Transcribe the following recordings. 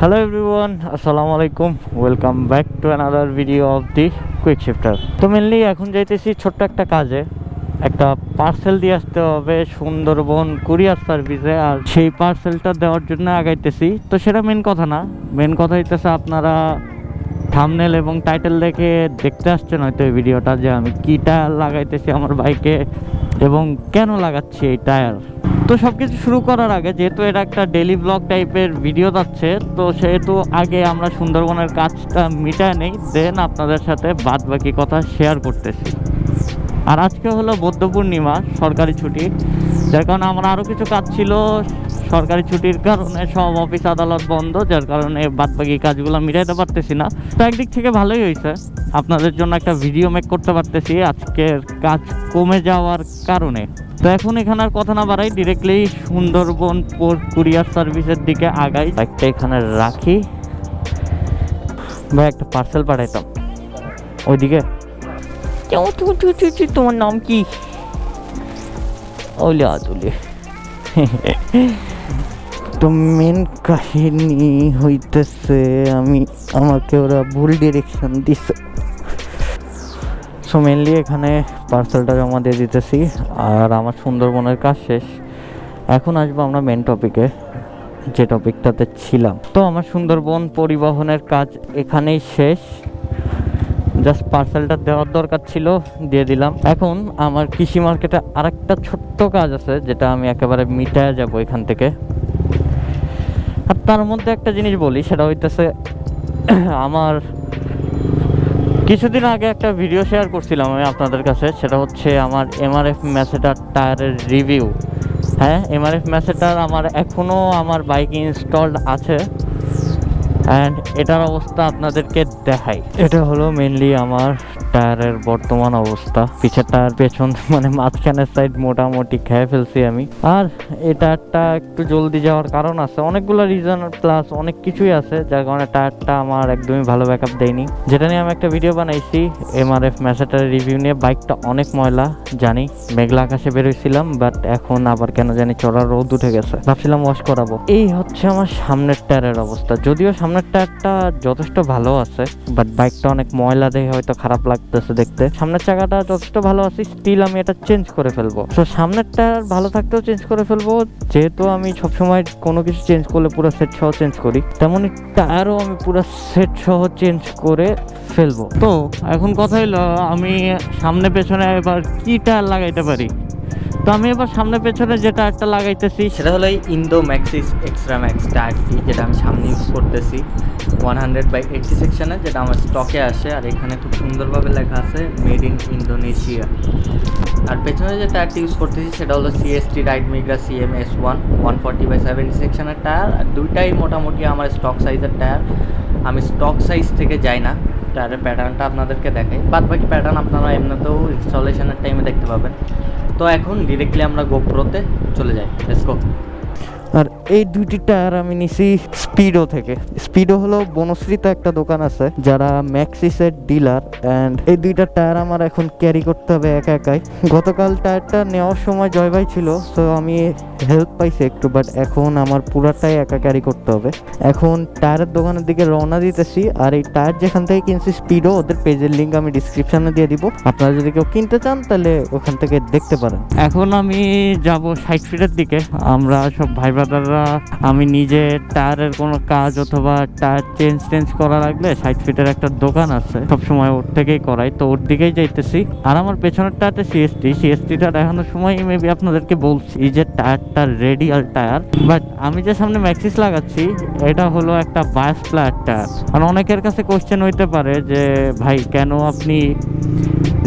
Hello everyone আসসালামু আলাইকুম welcome back to another video of the quick shifter তো mainly এখন যাইতেছি ছোট্ট একটা কাজে। একটা পার্সেল দিয়ে আসতে হবে সুন্দরবন কুরিয়ার সার্ভিসে। আর সেই পার্সেলটা দেওয়ার জন্য আগাইতেছি। তো সেটা মেন কথা না। মেন কথা হইতেছে আপনারা থামনেল এবং টাইটেল দেখে দেখতে আসছেন হয়তো এই ভিডিওটা যে আমি কি টায়ার লাগাইতেছি আমার বাইকে এবং কেন লাগাচ্ছি এই টায়ার তো সব কিছু শুরু করার আগে, যেহেতু এটা একটা ডেলি ব্লগ টাইপের ভিডিও যাচ্ছে, তো সেহেতু আগে আমরা সুন্দরবনের কাজটা মিটায় নেই দেন আপনাদের সাথে বাদ বাকি কথা শেয়ার করতেছি। আর আজকে হলো বৌদ্ধ পূর্ণিমা, সরকারি ছুটি। যার কারণে আমার আরও কিছু কাজ ছিল সরকারি ছুটির কারণে সব অফিস আদালত বন্ধ যার কারণে বাদ বাকি কাজগুলো মিটাইতে পারতেছি না। তো একদিক থেকে ভালোই হয়েছে। আপনাদের জন্য একটা ভিডিও মেক করতে পারতেছি আজকের কাজ কমে যাওয়ার কারণে। তো এখন এখানে আর কথা না বাড়াই ডিরেক্টলি সুন্দরবন পোর্ট কুরিয়ার সার্ভিসের দিকে আগাই। একটা এখানে রাখি। ভাই একটা পার্সেল পাঠাইতাম। ওইদিকে। তোমার নাম কি? ওলে আতুলে তো মেন কাহিনী হইতেছে আমি, আমাকে ওরা ভুল ডিরেকশন দিছে। সো মেনলি এখানে পার্সেলটা জমা দিয়ে দিতেছি, আর আমার সুন্দরবনের কাজ শেষ। এখন আসব আমরা মেন টপিকে যে টপিকটাতে ছিলাম। তো আমার সুন্দরবন পরিবহনের কাজ এখানেই শেষ। জাস্ট পার্সেলটা দেওয়ার দরকার ছিল, দিয়ে দিলাম। এখন আমার কৃষি মার্কেটে আরেকটা ছোট্ট কাজ আছে, যেটা আমি একেবারে মিটায় যাব এখান থেকে। আর তার মধ্যে একটা জিনিস বলি, সেটা হইতেছে আমার কিছুদিন আগে একটা ভিডিও শেয়ার করছিলাম আমি আপনাদের কাছে, সেটা হচ্ছে আমার এমআরএফ ম্যাসেটার টায়ারের রিভিউ হ্যাঁ এমআরএফ ম্যাসেটার আমার এখনও আমার বাইক ইনস্টলড আছে অ্যান্ড এটার অবস্থা আপনাদেরকে দেখাই। এটা হলো মেনলি আমার টায়ারের বর্তমান অবস্থা। পিছের টায়ার পেছন মানে মাঝখানের সাইড মোটামুটি খেয়ে ফেলছি আমি। আর এই টায়ারটা একটু জলদি যাওয়ার কারণ আছে। অনেকগুলো রিজন প্লাস অনেক কিছুই আছে, যার কারণে টায়ারটা আমার একদমই ভালো ব্যাকআপ দেয়নি। যেটা নিয়ে আমি একটা ভিডিও বানাইছি এমআরএফ ম্যাসেটারের রিভিউ নিয়ে। বাইকটা অনেক ময়লা, জানি মেঘলা আকাশে বেরোইছিলাম বাট এখন আবার কেন জানি চড়া রোদ উঠে গেছে। ভাবছিলাম ওয়াশ করাবো। এই হচ্ছে আমার সামনের টায়ারের অবস্থা। যদিও সামনের টায়ারটা যথেষ্ট ভালো আছে বাট বাইকটা অনেক ময়লা দেখে হয়তো খারাপ লাগতেছে দেখতে। সামনের চাকাটা যথেষ্ট ভালো আছে স্টিল আমি এটা চেঞ্জ করে ফেলব। তো সামনেরটা ভালো থাকতেও চেঞ্জ করে ফেলব, যেহেতু আমি সবসময় কোনো কিছু চেঞ্জ করলে পুরো সেট সহ চেঞ্জ করি তেমনই টায়ারও আমি পুরো সেট সহ চেঞ্জ করে ফেলব। তো, এখন কথা হলো আমি সামনে পেছনে এবার কি টায়ার লাগাইতে পারি? তো আমি এবার সামনে পেছনে যেটা টায়ারটা লাগাইতেছি, সেটা হলো ইন্দো ম্যাক্সিস এক্সট্রা ম্যাক্স টায়ারটি যেটা আমি সামনে ইউজ করতেছি। ওয়ান হান্ড্রেড বাই এইটটি সেকশানে যেটা আমার স্টকে আসে, আর এখানে খুব সুন্দরভাবে লেখা আছে মেড ইন ইন্দোনেশিয়া আর পেছনে যে টায়ারটি ইউজ করতেছি, সেটা হলো CST ride Migra CM S one one forty by seventy সেকশনের টায়ার আর দুইটাই মোটামুটি আমার স্টক সাইজের টায়ার আমি স্টক সাইজ থেকে যাই না টায়ারের প্যাটার্নটা আপনাদেরকে দেখাই। বাদ বাকি প্যাটার্ন আপনারা এমনিতেও ইনস্টলেশনের টাইমে দেখতে পাবেন। তো এখন ডিরেক্টলি আমরা গোপ্রোতে চলে যাই। লেটস গো আর এই দুইটি টায়ার আমি নিছি স্পিডো থেকে। স্পিডো হলো বনশ্রীতে একটা দোকান আছে, যারা ম্যাক্সিসের ডিলার অ্যান্ড এই দুইটা টায়ার আমার এখন ক্যারি করতে হবে একা একাই। গতকাল টায়ারটা নেওয়ার সময় জয় ভাই ছিল তো আমি হেল্প পাইছি একটু বাট এখন আমার পুরাটাই একা ক্যারি করতে হবে। এখন টায়ারের দোকানের দিকে রওনা দিতেছি, আর এই টায়ার যেখান থেকে কিনছি স্পিডো ওদের পেজের লিঙ্ক আমি ডিসক্রিপশনে দিয়ে দিব। আপনারা যদি কেউ কিনতে চান, তাহলে ওখান থেকে দেখতে পারেন। এখন আমি যাব সাইড ফিটের দিকে, আমরা সব ভাই ব্রাদাররা, আমি নিজে টায়ারের কোনো কাজ অথবা টায়ার চেঞ্জ টেঞ্জ করা লাগলে সাইড ফিটের একটা দোকান আছে। সব সময় ওর থেকেই করাই। তো ওর দিকেই যাইতেছি। আর আমার পেছনের টায়ারটা সিএসটি সিএসটিটা দেখানোর সময় মেবি আপনাদেরকে বলছি যে টায়ারটা রেডিয়াল টায়ার। বাট আমি যে সামনে ম্যাক্সিস লাগাচ্ছি, এটা হলো একটা বায়াস প্লায়ার টায়ার। আর অনেকের কাছে কোশ্চেন হইতে পারে যে, ভাই, কেন আপনি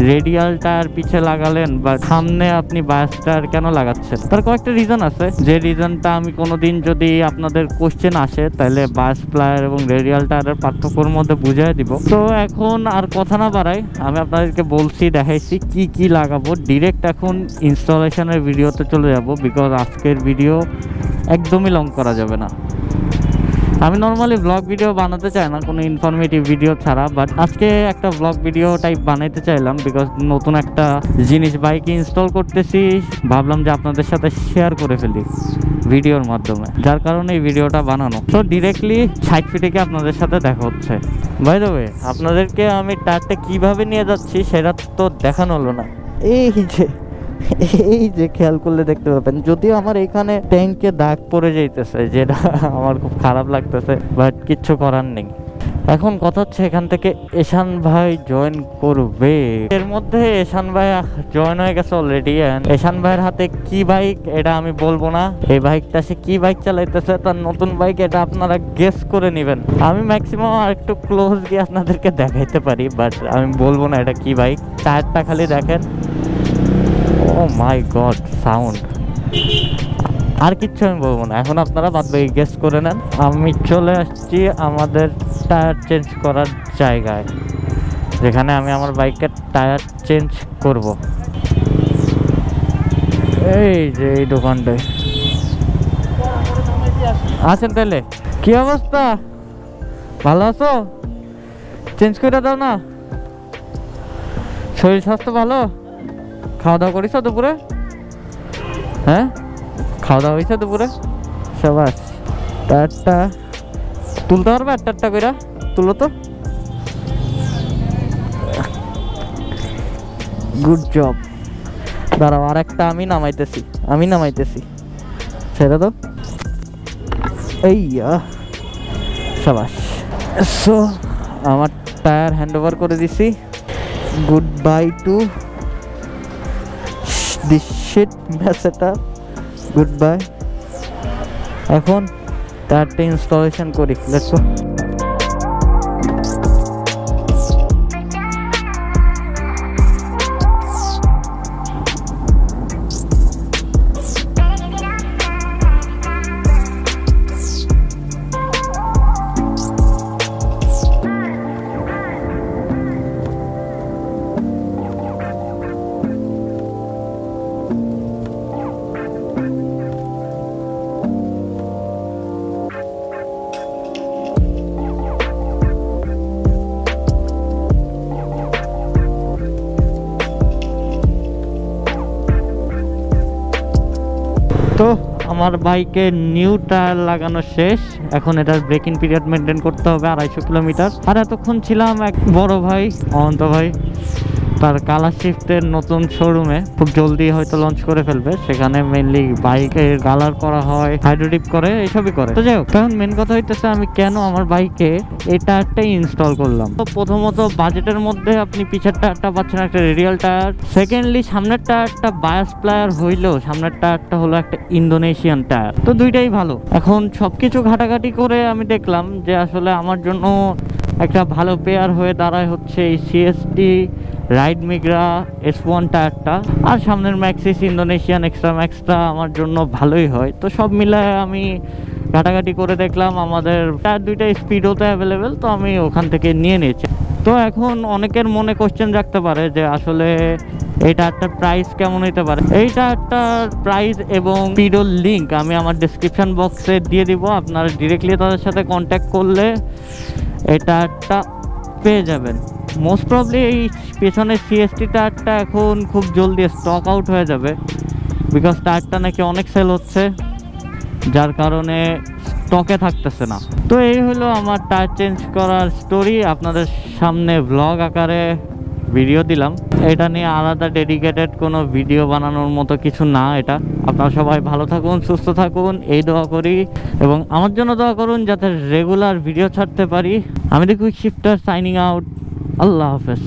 রেডিয়াল টায়ার পিছে লাগালেন বা সামনে আপনি বায়াস টায়ার কেন লাগাচ্ছেন? তার কয়েকটা রিজন আছে। যে রিজনটা আমি কোনোদিন যদি আপনাদের কোশ্চেন আসে, তাহলে বায়াস প্লায়ার এবং রেডিয়াল টায়ারের পার্থক্যর মধ্যে বুঝিয়ে দিব। তো এখন আর কথা না বাড়াই, আমি আপনাদেরকে বলছি, দেখাইছি কি কি লাগাবো। ডিরেক্ট এখন ইনস্টলেশনের ভিডিওতে চলে যাব বিকজ আজকের ভিডিও একদমই লং করা যাবে না। আমি নর্মালি ব্লগ ভিডিও বানাতে চাই না, কোনো ইনফরমেটিভ ভিডিও ছাড়া বাট আজকে একটা ব্লগ ভিডিও টাইপ বানাইতে চাইলাম বিকজ নতুন একটা জিনিস বাইকে ইনস্টল করতেছি, ভাবলাম যে আপনাদের সাথে শেয়ার করে ফেলি ভিডিওর মাধ্যমে, যার কারণে এই ভিডিওটা বানানো। তো ডিরেক্টলি সাইড ফিটেকে আপনাদের সাথে দেখা হচ্ছে। বাই দ্য ওয়ে আপনাদেরকে আমি টায়ারটা কীভাবে নিয়ে যাচ্ছি সেটা তো দেখানো হলো না। এই যে এই যে খেয়াল করলে দেখতে পাবেন, যদিও আমার এখানে ট্যাঙ্কে দাগ পড়ে যাইতেছে, যেটা আমার খুব খারাপ লাগতেছে বাট কিচ্ছু করার নেই। এখন কথা হচ্ছে এখান থেকে এশান ভাই জয়েন করবে। এর মধ্যে এশান ভাই জয়েন হয়ে গেছে অলরেডি এশান ভাইয়ের হাতে কি বাইক এটা আমি বলব না। এই বাইকটা সে কি বাইক চালাইতেছে, তার নতুন বাইক এটা আপনারা গেস করে নেবেন। আমি ম্যাক্সিমাম আর একটু ক্লোজ গিয়ে আপনাদেরকে দেখাইতে পারি বাট আমি বলব না এটা কি বাইক টায়ারটা খালি দেখেন। ও মাই গড সাউন্ড আর কিচ্ছু আমি বলব না। এখন আপনারা বাদ বাকি গেস করে নেন। আমি চলে আসছি আমাদের টায়ার চেঞ্জ করার জায়গায়, যেখানে আমি আমার বাইকের টায়ার চেঞ্জ করব। এই যে এই দোকানটায়। আছেন তাহলে? কি অবস্থা? ভালো আছো? চেঞ্জ করে দাও না। শরীর স্বাস্থ্য ভালো? খাওয়া দাওয়া করিস দুপুরে? হ্যাঁ? খাওয়া দাওয়া হয়েছে দুপুরে? সবাস টায়ারটা তুলতে পারবে আর টায়ারটা কইরা? তুলো তো। গুড জব দাঁড়াও আর একটা আমি নামাইতেছি। আমি নামাইতেছি। সেটা তো এই সাবাস। সো আমার টায়ার হ্যান্ড ওভার করে দিছি। Good bye to this shit মেসেটা গুড বাই এখন টায়ারটা ইনস্টলেশন করি লেটস তো আমার বাইকে নিউ টায়ার লাগানো শেষ। এখন এটার ব্রেকিং পিরিয়ড মেনটেন করতে হবে আড়াইশো কিলোমিটার। আর এতক্ষণ ছিলাম এক বড় ভাই, অনন্ত ভাই। তার কালার শিফটের নতুন শোরুমে খুব জলদি হয়তো লঞ্চ করে ফেলবে। সেখানে মেনলি বাইকের কালার করা হয় হাইড্রোডিপ করে, এসবই করে। তো যাই হোক তখন মেন কথা হইতেছে আমি কেন আমার বাইকে এই টায়ারটাই ইনস্টল করলাম? তো প্রথমত বাজেটের মধ্যে আপনি পিছের টায়ারটা পাচ্ছেন একটা রেডিয়াল টায়ার সেকেন্ডলি সামনের টায়ারটা বায়াস প্লায়ার হইলেও সামনের টায়ারটা হলো একটা ইন্দোনেশিয়ান টায়ার তো দুইটাই ভালো। এখন সবকিছু ঘাটাঘাটি করে আমি দেখলাম যে আসলে আমার জন্য একটা ভালো পেয়ার হয়ে দাঁড়ায় হচ্ছে এই CST ride Migra S one টায়ারটা আর সামনের ম্যাক্সিস ইন্দোনেশিয়ান এক্সট্রা ম্যাক্সটা আমার জন্য ভালোই হয়। তো সব মিলায় আমি ঘাটাঘাটি করে দেখলাম, আমাদের টায়ার দুইটা স্পিডওতে অ্যাভেলেবেল তো আমি ওখান থেকে নিয়ে নিয়েছি। তো এখন অনেকের মনে কোশ্চেন রাখতে পারে যে আসলে এই টায়ারটার প্রাইস কেমন হতে পারে? এই টায়ারটার প্রাইস এবং স্পিডোর লিঙ্ক আমি আমার ডিসক্রিপশন বক্সে দিয়ে দিব, আপনারা ডিরেক্টলি তাদের সাথে কন্ট্যাক্ট করলে এই টায়ারটা পেয়ে যাবেন। মোস্ট প্রবলি এই পেছনের সিএসটি টায়ারটা এখন খুব জলদি স্টক আউট হয়ে যাবে বিকজ টায়ারটা নাকি অনেক সেল হচ্ছে, যার কারণে স্টকে থাকতেছে না। তো এই হলো আমার টায়ার চেঞ্জ করার স্টোরি আপনাদের সামনে ব্লগ আকারে ভিডিও দিলাম। এটা নিয়ে আলাদা ডেডিকেটেড কোনো ভিডিও বানানোর মতো কিছু না এটা। আপনারা সবাই ভালো থাকুন, সুস্থ থাকুন, এই দোয়া করি। এবং আমার জন্য দোয়া করুন যাতে রেগুলার ভিডিও ছাড়তে পারি। আমি দেখি shifter signing out আল্লাহ হাফেজ